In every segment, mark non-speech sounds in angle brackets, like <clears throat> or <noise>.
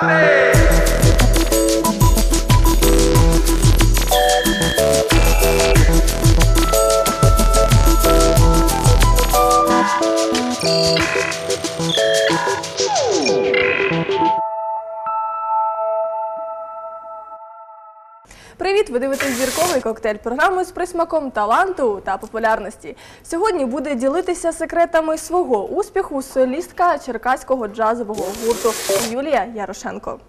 Amém! Привіт! Ви дивитесь зірковий коктейль програму з присмаком таланту та популярності. Сьогодні буде ділитися секретами свого успіху солістка черкаського джазового гурту Юлія Ярошенко.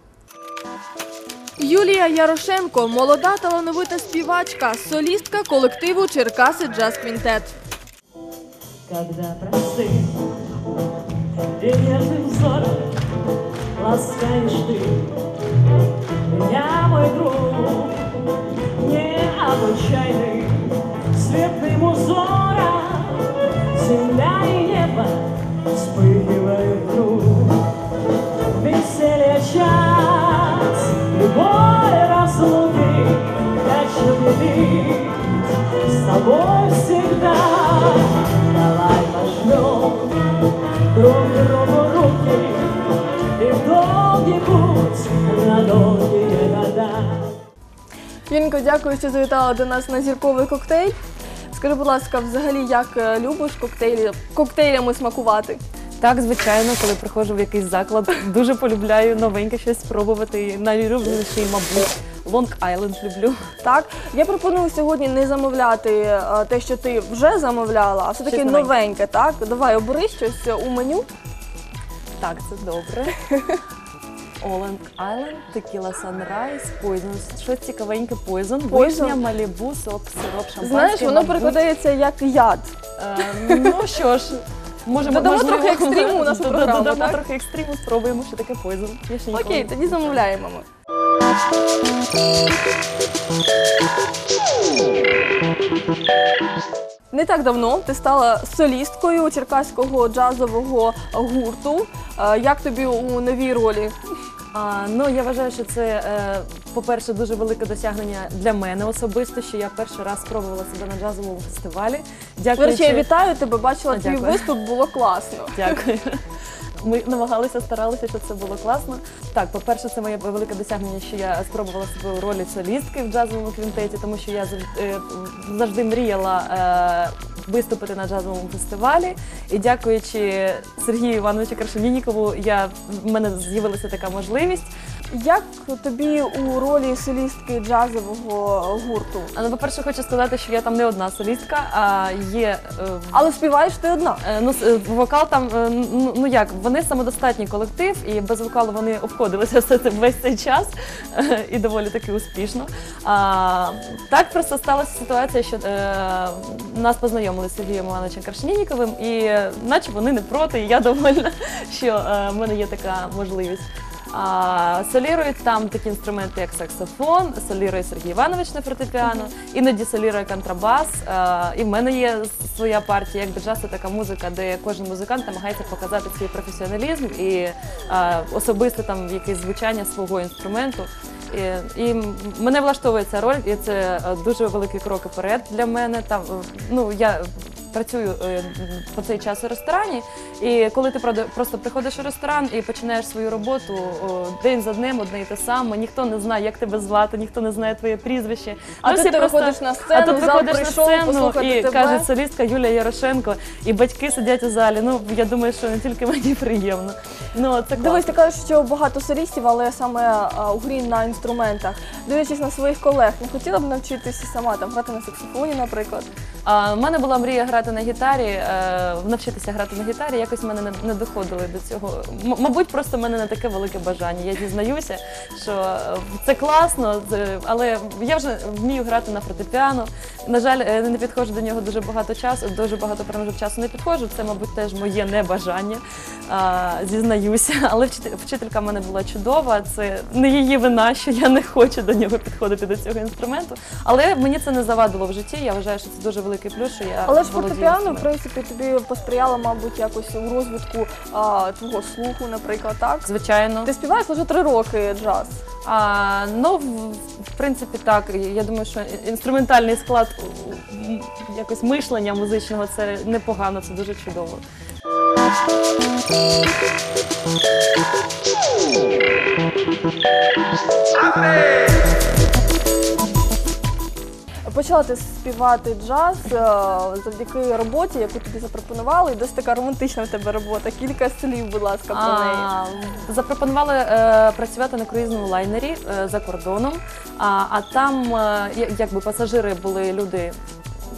Юлія Ярошенко молода талановита співачка, солістка колективу Черкаси Джаз Квінтет. Когда простым и нежным взором ласкаешь ты меня, мой друг, необычайный светлым узором земля и небо вспыхивают вдруг. Веселье час, любой разлуки, хочу любить с тобой Дякую, що завітала до нас на зірковий коктейль. Скажи, будь ласка, взагалі, як е, любиш коктейлі, коктейлями смакувати? Так, звичайно, коли приходжу в якийсь заклад, дуже полюбляю новеньке щось спробувати. Найулюбленіший, мабуть, Long Island люблю. Так, я пропоную сьогодні не замовляти е, те, що ти вже замовляла, а все-таки новеньке. новеньке, так? Давай обери щось е, у меню. Так, це добре. <laughs> Long Island, Tequila Sunrise, Poison. Щось цікавеньке, Poison. вишня, малібу, сок, сироп, шампанське. Знаєш, воно мабуть. перекладається як яд. Е, ну що ж, може, Додамо можливо, трохи екстриму у нашу дода- програму, Додамо так? трохи екстриму, спробуємо, що таке Poison. Я ще ніколи Окей, не тоді пробувала. замовляємо ми. Не так давно ти стала солісткою черкаського джазового гурту. Е, Як тобі у новій ролі? А, ну я вважаю, що це, е, по-перше, дуже велике досягнення для мене особисто, що я перший раз спробувала себе на джазовому фестивалі. До Дякую. речі, я вітаю тебе, бачила А, твій дякую. виступ, було класно. Дякую. Ми намагалися, старалися, щоб це було класно. Так, по-перше, це моє велике досягнення, що я спробувала себе у ролі солістки в джазовому квінтеті, тому що я зав- е, завжди мріяла е, виступити на джазовому фестивалі. І дякуючи Сергію Івановичу Крашенінікову, я в мене з'явилася така можливість. Як тобі у ролі солістки джазового гурту? А ну, по-перше, хочу сказати, що я там не одна солістка, а є. е, Але співаєш ти одна. Е, Ну, с- е, вокал там, е, ну, ну як, вони самодостатній колектив, і без вокалу вони обходилися <laughs> все це весь цей час е, і доволі таки успішно. А, так просто сталася ситуація, що е, нас познайомили з Сергієм Івановичем Крашнініковим, і е, наче вони не проти, і я довольна, <laughs> що е, в мене є така можливість. А, солірують там такі інструменти, як саксофон, солірує Сергій Іванович на фортепіано, іноді солірує контрабас. А, і в мене є своя партія, якби джаз це така музика, де кожен музикант намагається показати свій професіоналізм і а, особисте там якесь звучання свого інструменту. І, і мене влаштовує ця роль, і це е, дуже великий крок вперед для мене. Там е, ну я працюю е, по цей час у ресторані, і коли ти правда, просто приходиш у ресторан і починаєш свою роботу о, день за днем, одне і те саме, ніхто не знає, як тебе звати, ніхто не знає твоє прізвище. А Ну, тут ти виходиш на а сцену, тут зал виходиш прийшов на сцену і тебе. каже солістка Юлія Ярошенко, і батьки сидять у залі. Ну я думаю, що не тільки мені приємно. Ну це Дивись, ти кажеш, що багато солістів, але саме а, у грі на інструментах. Дивлячись на своїх колег, не хотіла б навчитися сама там грати на саксофоні, наприклад. В мене була мрія грати на гітарі, е, навчитися грати на гітарі. Якось мене не, доходили до цього. Мабуть, просто в мене не таке велике бажання. Я зізнаюся, що е, це класно, але я вже вмію грати на фортепіано. На жаль, е, не підходжу до нього дуже багато часу, дуже багато проміжок часу не підходжу. Це, мабуть, теж моє небажання. Зізнаюся. <laughs> Але вчителька в мене була чудова. Це не її вина, що я не хочу до нього підходити до цього інструменту. Але мені це не завадило в житті. Я вважаю, що це дуже велика великий плюс, що я Але ж володію фортепіано, в принципі, тобі посприяло, мабуть, якось у розвитку а, твого слуху, наприклад, так? Звичайно. Ти співаєш лише три роки джаз. А, ну, в, в принципі, так. Я думаю, що інструментальний склад м, якось мишлення музичного це непогано, це дуже чудово. Почала ти співати джаз е, завдяки роботі, яку тобі запропонували. І досить така романтична в тебе робота. Кілька слів, будь ласка, про неї. А, запропонували е, працювати на круїзному лайнері е, за кордоном. А, а там е, я- якби пасажири були люди.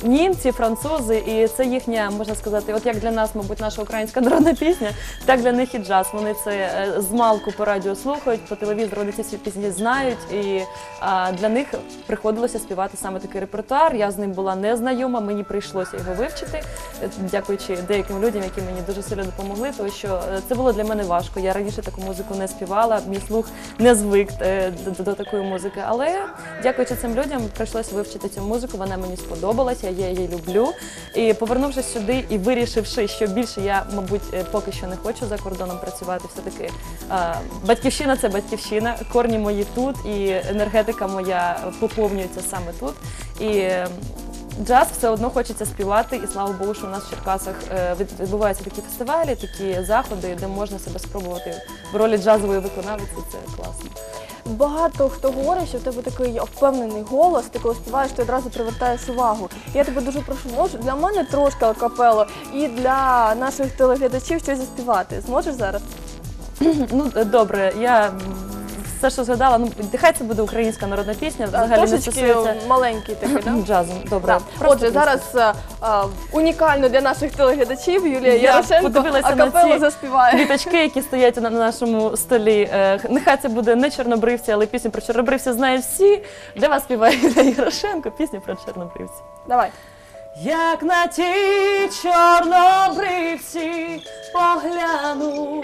Німці, французи, і це їхня, можна сказати, от як для нас, мабуть, наша українська народна пісня, так для них і джаз. Вони це е, з малку по радіо слухають, по телевізору вони ці всі пісні знають. І а, для них приходилося співати саме такий репертуар. Я з ним була незнайома, мені прийшлося його вивчити, е, дякуючи деяким людям, які мені дуже сильно допомогли, тому що е, це було для мене важко. Я раніше таку музику не співала, мій слух не звик до, до, до такої музики. Але дякуючи цим людям, прийшлося вивчити цю музику. Вона мені сподобалася, я її люблю. І повернувшись сюди і вирішивши, що більше я, мабуть, е, поки що не хочу за кордоном працювати, все таки батьківщина це батьківщина, корні мої тут, і енергетика моя поповнюється саме тут. І е, Джаз все одно хочеться співати, і слава Богу, що у нас в Черкасах е, відбуваються такі фестивалі, такі заходи, де можна себе спробувати в ролі джазової виконавиці. Це класно. Багато хто говорить, що в тебе такий впевнений голос, ти коли співаєш, ти одразу привертаєш увагу. Я тебе дуже прошу, можеш для мене трошки акапело і для наших телеглядачів щось заспівати. Зможеш зараз? Ну е, добре, я все, що згадала, ну нехай це буде українська народна пісня. Взагалі не Трошечки стосується маленький такий, <clears throat> так? джазу. Добре, Так. просто Отже, пісня. зараз е, е, унікально для наших телеглядачів Юлія Ярошенко подивилася на акапело ці заспіває. Квіточки, які стоять на нашому столі. Е, Нехай це буде не чорнобривці, але пісню про чорнобривців знають всі. Для вас співає Юлія Ярошенко, пісню про чорнобривців. Давай. Як на ті чорнобривці погляну,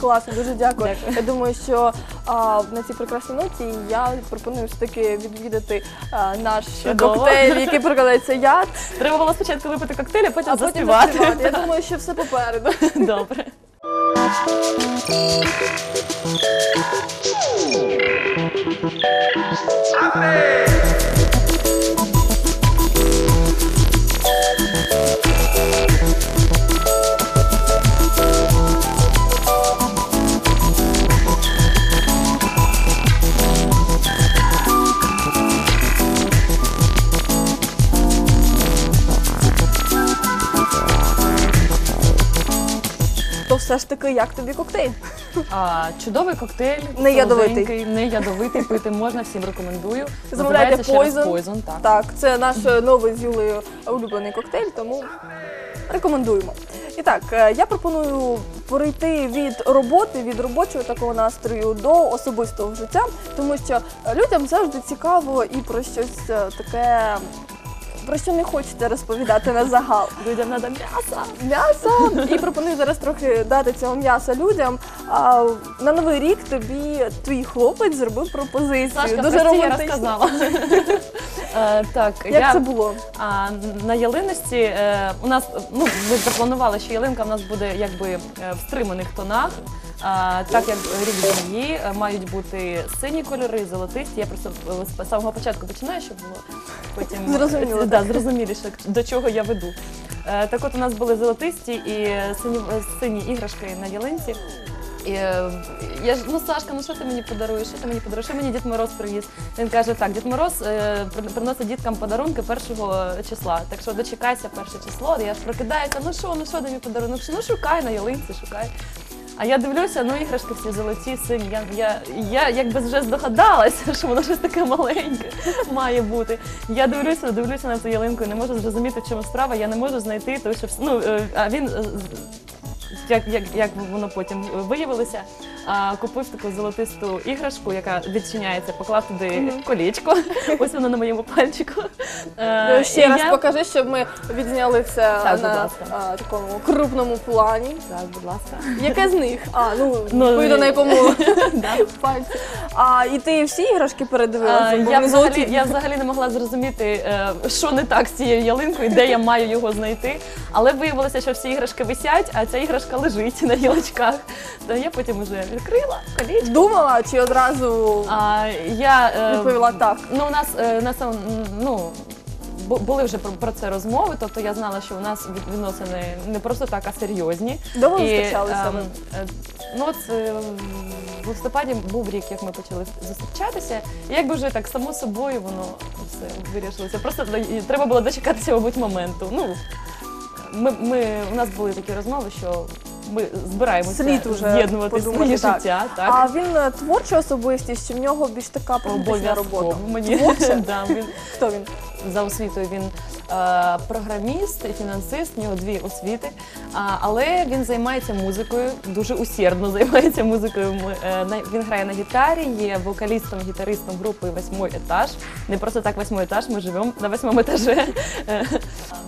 Класно, дуже дякую. Дякую. Я думаю, що а, на цій прекрасній ноті я пропоную все таки відвідати а, наш Чудово. коктейль, який прикладається яд, Треба було спочатку випити коктейль, а потім а потім заспівати. заспівати. Я <laughs> думаю, що все попереду. Добре. То все ж таки, як тобі коктейль? А, чудовий коктейль, Не ядовитий. солоденький, не ядовитий, пити можна, всім рекомендую. Замовляйте Називається ще раз Poison. Poison, так. Так, це наш е, новий з Юлею улюблений коктейль, тому рекомендуємо. І так, е, я пропоную перейти від роботи, від робочого такого настрою до особистого життя, тому що е, людям завжди цікаво і про щось е, таке. Про що не хочете розповідати на загал. Людям треба м'яса. М'ясо і пропоную зараз трохи дати цього м'яса людям. А на новий рік тобі твій хлопець зробив пропозицію. Сашка, Дуже прости, я романтично. розказала. <laughs> Е, Так, Як я це було? А на ялиночці е, у нас ну ми запланували, що ялинка в нас буде якби е, в стриманих тонах. А, так як рік змії е, мають бути сині кольори, золотисті. Я просто е, з самого початку починаю, щоб було потім Зрозуміло, е, да, зрозуміліше, до чого я веду. Е, так от у нас були золотисті і сині, сині іграшки на ялинці. І, е, я ж, ну Сашка, ну що ти мені подаруєш? Що ти мені подаруєш? Що мені Дід Мороз привіз? Він каже, так, Дід Мороз е, приносить діткам подарунки першого числа. Так що дочекайся перше число. Я ж прокидаюся, ну що, ну що тобі подарунок? Ну шукай на ялинці, шукай. А я дивлюся, ну іграшки всі золоті, сині. Я, я, я якби вже здогадалася, <laughs> що воно щось таке маленьке <laughs> має бути. Я дивлюся, дивлюся на цю ялинку не можу зрозуміти, в чому справа. Я не можу знайти, тому що вс- ну, е, а він е, як, як, як воно потім виявилося. А, купив таку золотисту іграшку, яка відчиняється, поклав туди колічко. <laughs> Ось воно на моєму пальчику. Е, Ще і раз я- покажи, щоб ми відзняли це Так, будь на ласка. а, такому крупному плані. Так, будь ласка. Яке з них? А, ну, Ну, відповідно на якому <laughs> пальці. А, і ти всі іграшки передивилася? Бо я, вони взагалі, золоті. я взагалі не могла зрозуміти, е, що не так з цією ялинкою, де я маю його знайти. Але виявилося, що всі іграшки висять, а ця іграшка лежить на гілочках. То я потім вже відкрила коліч. Думала чи одразу А, я, е, відповіла так? Ну, у нас е, на сам- ну. бу- Були вже про, про це розмови, тобто я знала, що у нас від- відносини не просто так, а серйозні. Довго ви зустрічалися ем, ви? е, Ну, от е, в листопаді був рік, як ми почали зустрічатися, і якби вже так само собою воно все вирішилося. Просто і треба було дочекатися, мабуть, моменту. Ну, ми, ми, у нас були такі розмови, що ми збираємося Слід уже з'єднувати подумати, своє так. життя. Так. А він е, творча особистість, чи в нього більш така практична робота? Мені Творча? <laughs> да, він Хто він? за освітою він е, програміст і фінансист, в нього дві освіти. А, але він займається музикою, дуже усердно <laughs> займається музикою. Ми, е, на- він грає на гітарі, є вокалістом, гітаристом групи восьмой етаж. Не просто так восьмой етаж, ми живемо на восьмому етажі. <laughs> Е,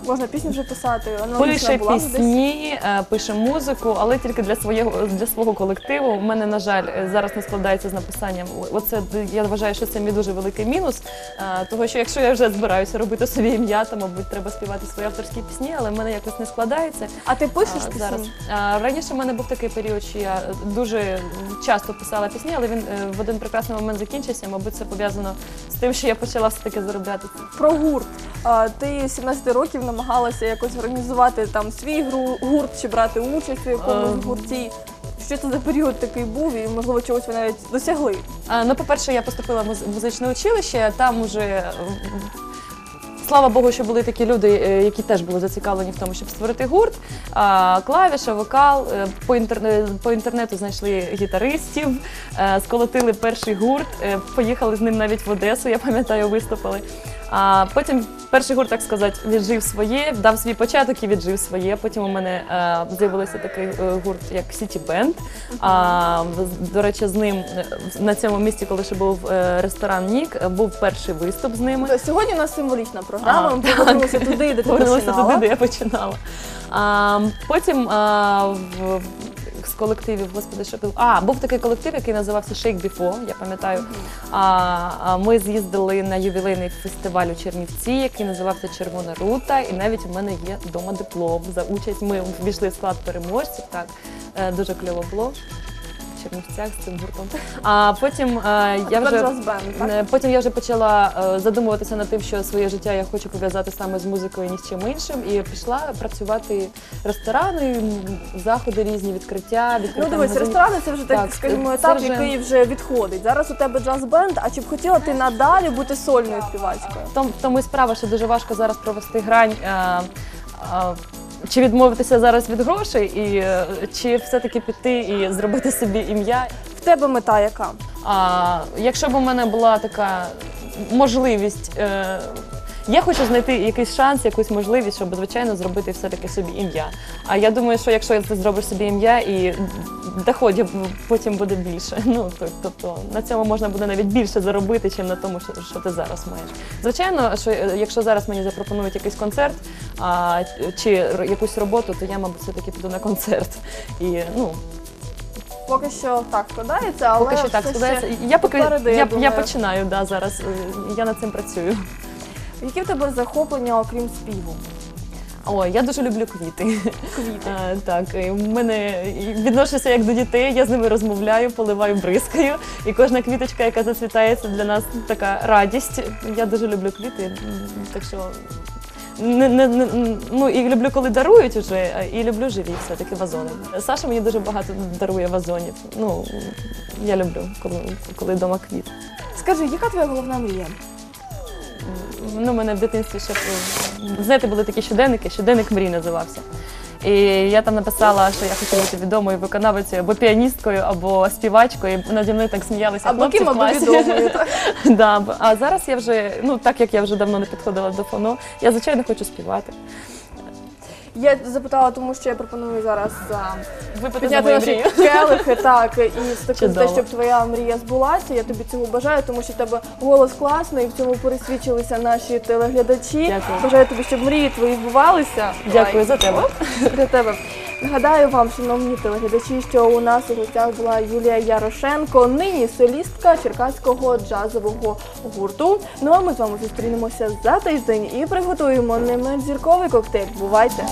Можна пісню вже писати? Аналогічна Пише була десь? пісні, е, пише музику, але тільки для свого для свого колективу. У мене, на жаль, е, зараз не складається з написанням. Оце я вважаю, що це мій дуже великий мінус. е, Того, що якщо я вже збираюся робити собі ім'я, то мабуть треба співати свої авторські пісні, але в мене якось не складається. А ти пишеш А, пісні? зараз. А, Раніше в мене був такий період, що я дуже часто писала пісні, але він е, в один прекрасний момент закінчився. Мабуть, це пов'язано з тим, що я почала все таки заробляти. Про гурт. А, ти з 17 років намагалася якось організувати там свій гру- гурт чи брати участь у якомусь Ем. гурті. Що це за період такий був, і можливо чогось ви навіть досягли? А, Ну, по-перше, я поступила в муз- музичне училище, там уже. е, Слава Богу, що були такі люди, е, які теж були зацікавлені в тому, щоб створити гурт. А, Клавіша, вокал. е, По, інтерне- по інтернету знайшли гітаристів, е, сколотили перший гурт, е, поїхали з ним навіть в Одесу, я пам'ятаю, виступили. А потім перший гурт, так сказати, віджив своє, дав свій початок і віджив своє. Потім у мене е, з'явився такий е, гурт, як City Band. А, з- до речі, з ним е, на цьому місці, коли ще був е, ресторан Нік, е, був перший виступ з ними. Тобто Сьогодні у нас символічна програма. А, Ми повернулися туди, де ти Повернулася починала. туди, де я починала. А, потім а, в, з колективів, господи, що. А, був такий колектив, який називався Shake Before, я пам'ятаю. А, а, ми з'їздили на ювілейний фестиваль у Чернівці, який називався Червона рута. І навіть у мене є вдома диплом за участь. Ми ввійшли в склад переможців. Так, Е, дуже кльово було. Чернівцях з цим гуртом. А потім е, я Тепер вже джаз-бенд, так? Е, Потім я вже почала е, задумуватися над тим, що своє життя я хочу пов'язати саме з музикою, ні з чим іншим. І пішла працювати ресторани, м, заходи різні, відкриття, відкриття Ну дивись, магазинів. ресторани це вже так, Так, скажімо, це етап, вже- який вже відходить. Зараз у тебе джаз-бенд, а чи б хотіла ти надалі бути сольною співачкою? В тому, в тому і справа, що дуже важко зараз провести грань. е, е, чи відмовитися зараз від грошей, і е, чи все-таки піти і зробити собі ім'я В тебе мета яка? А якщо б у мене була така можливість, е, я хочу знайти якийсь шанс, якусь можливість, щоб звичайно зробити все-таки собі ім'я. А я думаю, що якщо ти зробиш собі ім'я і доходів потім буде більше. <laughs> Ну тобто на цьому можна буде навіть більше заробити, ніж на тому, що, що ти зараз маєш. Звичайно, що е, якщо зараз мені запропонують якийсь концерт а, чи якусь роботу, то я, мабуть, все-таки піду на концерт. І ну Поки що так складається, але Поки що так складається. Я поки я, я я, починаю, да, зараз е, я над цим працюю. Які в тебе захоплення, окрім співу? Ой, я дуже люблю квіти. Квіти. <laughs> Е, Так, і в мене відношуся як до дітей, я з ними розмовляю, поливаю, бризкаю. І кожна квіточка, яка зацвітає, це для нас така радість. Я дуже люблю квіти, так що. Не, не, не, ну і люблю, коли дарують уже, а і люблю живі все-таки вазони. Саша мені дуже багато дарує вазонів. Ну, я люблю, коли, коли вдома квіт. Скажи, яка твоя головна мрія? Ну, у мене в дитинстві ще е, знаєте, були такі щоденники, щоденник мрій називався. І я там написала, що я хочу бути відомою виконавицею або піаністкою, або співачкою. І наді мною так сміялися Або хлопці ким, в або відомою. да, а зараз я вже, ну так як я вже давно не підходила до фону, я звичайно хочу співати. Я запитала, тому що я пропоную зараз а, Випити за підняти мою наші мрію. келихи, <laughs> так, і з те, Чудово. щоб твоя мрія збулася. Я тобі цього бажаю, тому що в тебе голос класний, і в цьому пересвідчилися наші телеглядачі. Дякую. Бажаю тобі, щоб мрії твої збувалися. Дякую за тебе. для <laughs> тебе. Нагадаю вам, шановні телеглядачі, що у нас у гостях була Юлія Ярошенко, нині солістка черкаського джазового гурту. Ну а ми з вами зустрінемося за тиждень і приготуємо не менш зірковий коктейль. Бувайте!